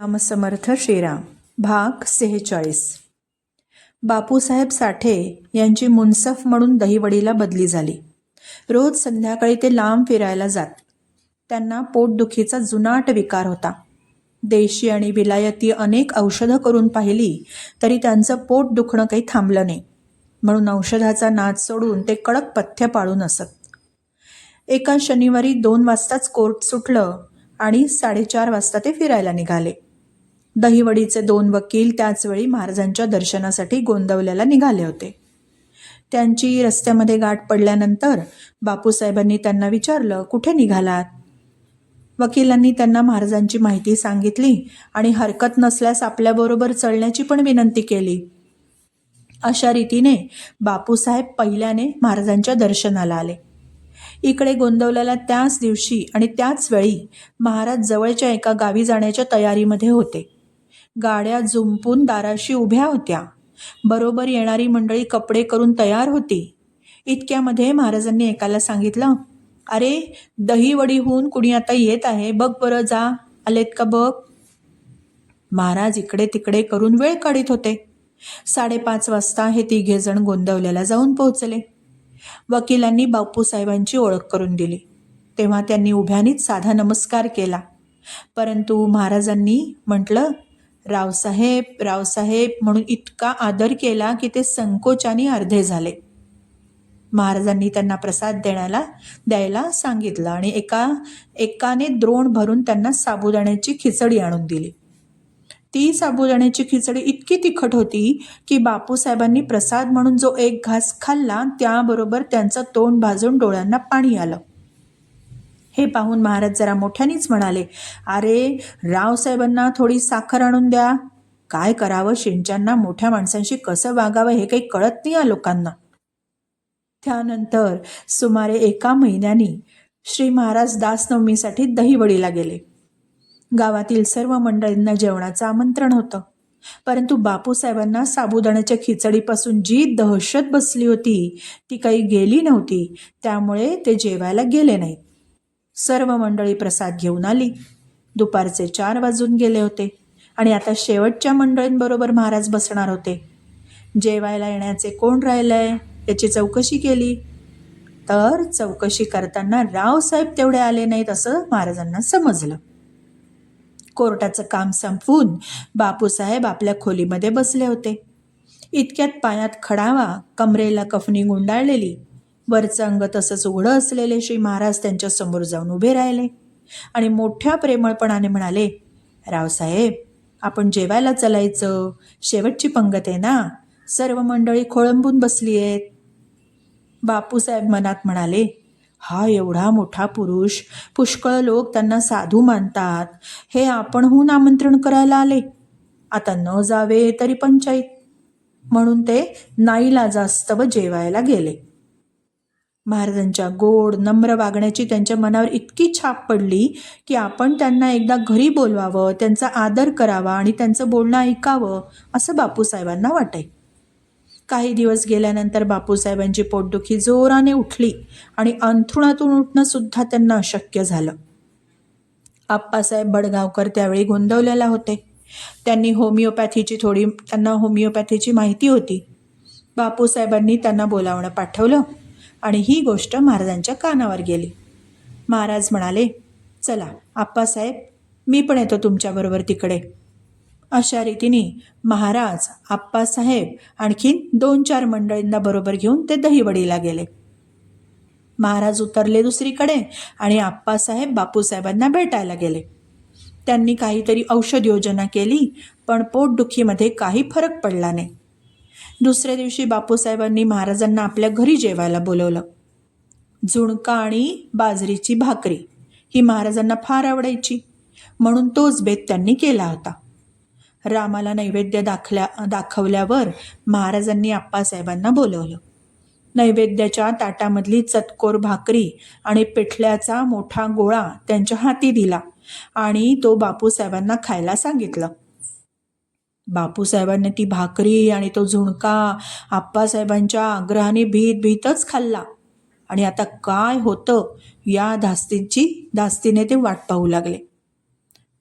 रामसमर्थ श्रीराम. भाग सेहेचाळीस. बापूसाहेब साठे यांची मुन्सफ म्हणून दहीवडीला बदली झाली. रोज संध्याकाळी ते लांब फिरायला जात. त्यांना पोटदुखीचा जुनाट विकार होता. देशी आणि विलायती अनेक औषधं करून पाहिली तरी त्यांचं पोट दुखणं काही थांबलं नाही. म्हणून औषधाचा नाद सोडून ते कडक पथ्य पाळून असत एका शनिवारी दोन वाजताच कोर्ट सुटलं आणि साडेचार वाजता ते फिरायला निघाले. दहीवडीचे दोन वकील त्याचवेळी महाराजांच्या दर्शनासाठी गोंदवल्याला निघाले होते. त्यांची रस्त्यामध्ये गाठ पडल्यानंतर बापूसाहेबांनी त्यांना विचारलं कुठे निघालात? वकिलांनी त्यांना महाराजांची माहिती सांगितली आणि हरकत नसल्यास आपल्याबरोबर चढण्याची पण विनंती केली. अशा रीतीने बापूसाहेब पहिल्याने महाराजांच्या दर्शनाला आले. इकडे गोंदवल्याला त्याच दिवशी आणि त्याच वेळी महाराज जवळच्या एका गावी जाण्याच्या तयारीमध्ये होते. गाड्या जुंपून दाराशी उभ्या होत्या. बरोबर येणारी मंडळी कपडे करून तयार होती. इतक्यामध्ये महाराजांनी एकाला सांगितलं अरे दहीवडीहून कुणी आता येत आहे? बघ बरं जा. आलेत का बघ? महाराज इकडे तिकडे करून वेळ काढीत होते. साडेपाच वाजता हे तिघेजण गोंदवल्याला जाऊन पोहोचले. वकिलांनी बापूसाहेबांची ओळख करून दिली. तेव्हा त्यांनी उभ्यानीच साधा नमस्कार केला. परंतु महाराजांनी म्हटलं रावसाहेब रावसाहेब म्हणून इतका आदर केला की ते संकोचाने अर्धे झाले. महाराजांनी त्यांना प्रसाद देण्याला द्यायला सांगितलं आणि एका एकाने द्रोण भरून त्यांना साबुदाण्याची खिचडी आणून दिली. ती साबुदाण्याची खिचडी इतकी तिखट होती की बापूसाहेबांनी प्रसाद म्हणून जो एक घास खाल्ला त्याबरोबर त्यांचं तोंड भाजून डोळ्यांना पाणी आलं. हे पाहून महाराज जरा मोठ्यानेच म्हणाले अरे रावसाहेबांना थोडी साखर आणून द्या. काय करावं? शिंच्यांना मोठ्या माणसांशी कसं वागावं हे काही कळत नाही या लोकांना. त्यानंतर सुमारे एका महिन्यानी श्री महाराज दासनवमीसाठी दहीवडीला गेले. गावातील सर्व मंडळींना जेवणाचं आमंत्रण होतं. परंतु बापूसाहेबांना साबुदाण्याच्या खिचडीपासून जी दहशत बसली होती ती काही गेली नव्हती. त्यामुळे ते जेवायला गेले नाहीत. सर्व मंडळी प्रसाद घेऊन आली. दुपारचे चार वाजून गेले होते आणि आता शेवटच्या मंडळींबरोबर महाराज बसणार होते. जेवायला येण्याचे कोण राहिलंय याची चौकशी केली. तर चौकशी करताना रावसाहेब तेवढे आले नाहीत असं महाराजांना समजलं. कोर्टाचं काम संपवून बापूसाहेब आपल्या खोलीमध्ये बसले होते. इतक्यात पायात खडावा कमरेला कफनी गुंडाळलेली वरचं अंग तसंच उघडं असलेले श्री महाराज त्यांच्यासमोर जाऊन उभे राहिले. आणि मोठ्या प्रेमळपणाने म्हणाले रावसाहेब आपण जेवायला चलायचं. शेवटची पंगत आहे ना? सर्व मंडळी खोळंबून बसली आहेत बापूसाहेब मनात म्हणाले हा एवढा मोठा पुरुष पुष्कळ लोक त्यांना साधू मानतात. हे आपणहून आमंत्रण करायला आले. आता न जावे तरी पंचायत. म्हणून ते नाईला जास्त व जेवायला गेले. महाराजांच्या गोड नम्र वागण्याची त्यांच्या मनावर इतकी छाप पडली की आपण त्यांना एकदा घरी बोलवावं त्यांचा आदर करावा आणि त्यांचं बोलणं ऐकावं असं बापूसाहेबांना वाटे. काही दिवस गेल्यानंतर बापूसाहेबांची पोटदुखी जोराने उठली आणि अंथरुणातून उठणं सुद्धा त्यांना अशक्य झालं. आप्पासाहेब बडगावकर त्यावेळी गोंदवलेला होते. त्यांनी होमिओपॅथीची थोडी त्यांना होमिओपॅथीची माहिती होती. बापूसाहेबांनी त्यांना बोलावणं पाठवलं. आणि ही गोष्ट महाराजांच्या कानावर गेली. महाराज म्हणाले चला आप्पासाहेब मी पण येतो तुमच्याबरोबर तिकडे. अशा रीतीने महाराज आप्पासाहेब आणखीन दोन चार मंडळींना बरोबर घेऊन ते दहीवडीला गेले. महाराज उतरले दुसरीकडे आणि आप्पासाहेब बापूसाहेबांना भेटायला गेले. त्यांनी काहीतरी औषध योजना केली पण पोटदुखीमध्ये काही फरक पडला नाही. दुसऱ्या दिवशी बापूसाहेबांनी महाराजांना आपल्या घरी जेवायला बोलवलं. झुणका आणि बाजरीची भाकरी ही महाराजांना फार आवडायची. म्हणून तोच बेत त्यांनी केला होता. रामाला नैवेद्य दाखल्या दाखवल्यावर महाराजांनी आप्पासाहेबांना बोलवलं. नैवेद्याच्या ताटामधली चतकोर भाकरी आणि पिठल्याचा मोठा गोळा त्यांच्या हाती दिला आणि तो बापूसाहेबांना खायला सांगितलं. बापूसाहेबांनी ती भाकरी आणि तो झुणका आप्पासाहेबांच्या आग्रहाने भीत भीतच खाल्ला. आणि आता काय होतं या धास्तीची धास्तीने ते वाट पाहू लागले.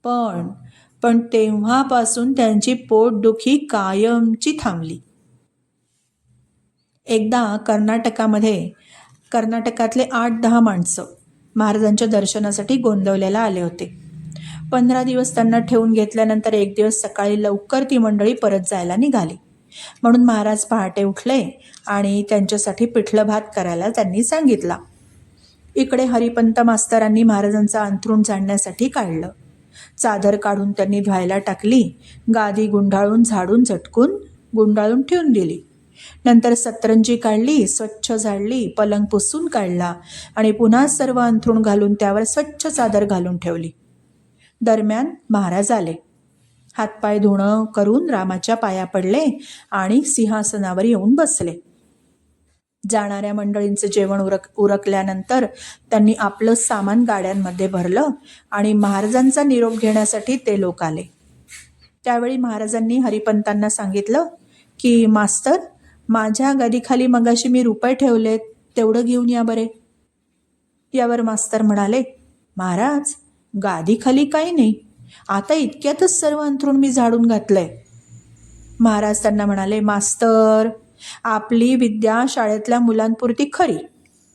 पण पण तेव्हापासून त्यांची पोटदुखी कायमची थांबली. एकदा कर्नाटकामध्ये कर्नाटकातले आठ दहा माणसं महाराजांच्या दर्शनासाठी गोंदवल्याला आले होते. पंधरा दिवस त्यांना ठेवून घेतल्यानंतर एक दिवस सकाळी लवकर ती मंडळी परत जायला निघाली. म्हणून महाराज पहाटे उठले आणि त्यांच्यासाठी पिठलं भात करायला त्यांनी सांगितला. इकडे हरिपंत मास्तरांनी महाराजांचं अंथरूण जाणण्यासाठी काढलं. चादर काढून त्यांनी धुवायला टाकली गादी गुंडाळून झाडून झटकून गुंडाळून ठेवून दिली. नंतर सतरंजी काढली स्वच्छ झाडली पलंग पुसून काढला आणि पुन्हा सर्व अंथरूण घालून त्यावर स्वच्छ चादर घालून ठेवली. दरम्यान महाराज आले. हातपाय धुणं करून रामाच्या पाया पडले आणि सिंहासनावर येऊन बसले. जाणाऱ्या मंडळींचं जेवण उरक उरकल्यानंतर त्यांनी आपलं सामान गाड्यांमध्ये भरलं आणि महाराजांचा निरोप घेण्यासाठी ते लोक आले. त्यावेळी महाराजांनी हरिपंतांना सांगितलं की मास्तर माझ्या गादीखाली मगाशी मी रुपये ठेवलेत तेवढं घेऊन या बरे. यावर मास्तर म्हणाले महाराज गादीखाली काही नाही. आता इतक्यातच सर्व अंथरूण मी झाडून घातलंय. महाराज त्यांना म्हणाले मास्तर आपली विद्या शाळेतल्या मुलांपुरती खरी.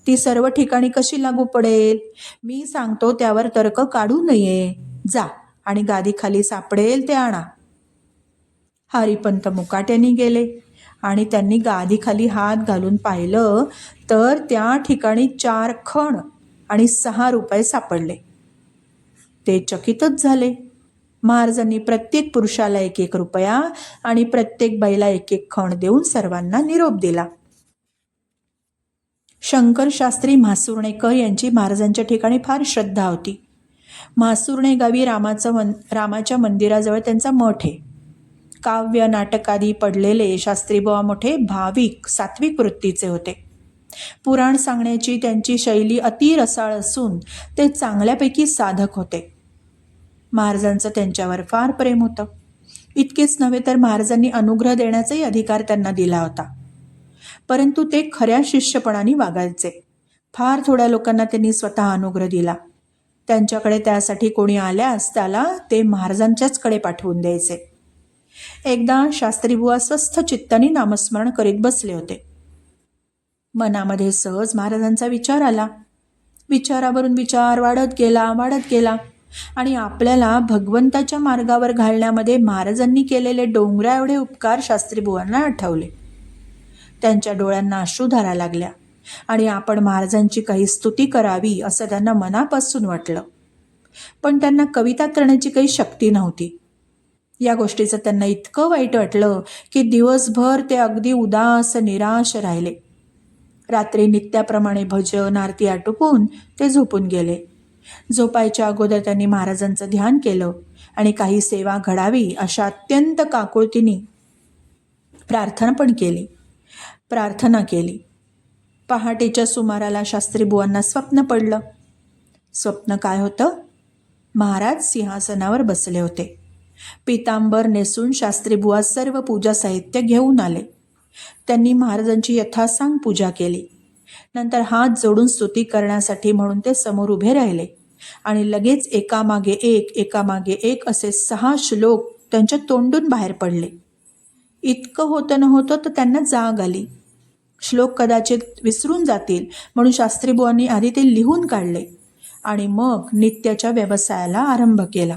ती सर्व ठिकाणी कशी लागू पडेल? मी सांगतो त्यावर तर्क काढू नये. जा आणि गादीखाली सापडेल ते आणा. हरिपंत मुकाट्याने गेले आणि त्यांनी गादीखाली हात घालून पाहिलं तर त्या ठिकाणी चार खण आणि सहा रुपये सापडले. ते चकितच झाले. महाराजांनी प्रत्येक पुरुषाला एक एक रुपया आणि प्रत्येक बाईला एक एक खण देऊन सर्वांना निरोप दिला. शंकर शास्त्री म्हासुर्णेकर यांची महाराजांच्या ठिकाणी फार श्रद्धा होती. म्हासुर्णे गावी रामाचं मन रामाच्या मंदिराजवळ त्यांचा मठ आहे. काव्य नाटकादी पडलेले शास्त्रीबुवा मोठे भाविक सात्विक वृत्तीचे होते. पुराण सांगण्याची त्यांची शैली अतिरसाळ असून ते चांगल्यापैकी साधक होते. महाराजांचं त्यांच्यावर फार प्रेम होतं. इतकेच नव्हे तर महाराजांनी अनुग्रह देण्याचाही अधिकार त्यांना दिला होता. परंतु ते खऱ्या शिष्यपणाने वागायचे. फार थोड्या लोकांना त्यांनी स्वतः अनुग्रह दिला. त्यांच्याकडे त्यासाठी कोणी आल्यास त्याला ते महाराजांच्याचकडे पाठवून द्यायचे. एकदा शास्त्रीबुवा स्वस्थ चित्ताने नामस्मरण करीत बसले होते. मनामध्ये सहज महाराजांचा विचार आला. विचारावरून विचार वाढत गेला वाढत गेला. आणि आपल्याला भगवंताच्या मार्गावर घालण्यामध्ये महाराजांनी केलेले डोंगरा एवढे उपकार शास्त्रीबुवांना आठवले. त्यांच्या डोळ्यांना अश्रू धारा लागल्या. आणि आपण महाराजांची काही स्तुती करावी असं त्यांना मनापासून वाटलं. पण त्यांना कविता करण्याची काही शक्ती नव्हती. या गोष्टीचं त्यांना इतकं वाईट वाटलं की दिवसभर ते अगदी उदास निराश राहिले. रात्री नित्याप्रमाणे भजन आरती आटोपून ते झोपून गेले. झोपायच्या अगोदर त्यांनी महाराजांचं ध्यान केलं आणि काही सेवा घडावी अशा अत्यंत काकुळतीने प्रार्थना पण केली. प्रार्थना केली. पहाटेच्या सुमाराला शास्त्रीबुवांना स्वप्न पडलं. स्वप्न काय होतं? महाराज सिंहासनावर बसले होते. पितांबर नेसून शास्त्रीबुवा सर्व पूजा साहित्य घेऊन आले. त्यांनी महाराजांची यथासांग पूजा केली. नंतर हात जोडून स्तुती करण्यासाठी म्हणून ते समोर उभे राहिले. आणि लगेच एकामागे एक एकामागे एक असे सहा श्लोक त्यांच्या तोंडून बाहेर पडले. इतकं होतं न होतं तर त्यांना जाग आली. श्लोक कदाचित विसरून जातील म्हणून शास्त्रीबुवांनी आधी ते लिहून काढले आणि मग नित्याच्या व्यवसायाला आरंभ केला.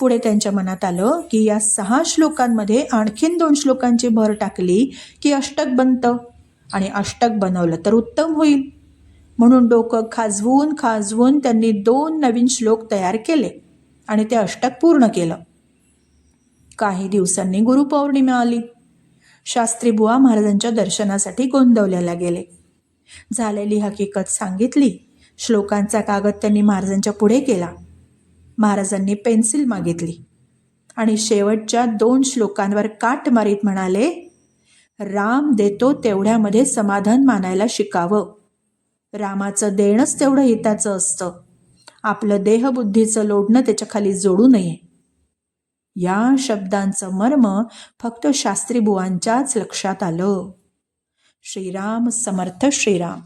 पुढे त्यांच्या मनात आलं की या सहा श्लोकांमध्ये आणखीन दोन श्लोकांची भर टाकली की अष्टक बनतं आणि अष्टक बनवलं तर उत्तम होईल. म्हणून डोकं खाजवून खाजवून त्यांनी दोन नवीन श्लोक तयार केले आणि ते अष्टक पूर्ण केलं. काही दिवसांनी गुरुपौर्णिमा आली. शास्त्री बुवा महाराजांच्या दर्शनासाठी गोंदवल्याला गेले. झालेली हकीकत सांगितली. श्लोकांचा कागद त्यांनी महाराजांच्या पुढे केला. महाराजांनी पेन्सिल मागितली. आणि शेवटच्या दोन श्लोकांवर काट मारीत म्हणाले राम देतो तेवढ्यामध्ये समाधान मानायला शिकावं. रामाचं देणंच तेवढं हिताचं असतं. आपलं देहबुद्धीचं लोडणं त्याच्याखाली जोडू नये. या शब्दांचं मर्म फक्त शास्त्रीबुवांच्याच लक्षात आलं. श्रीराम समर्थ श्रीराम.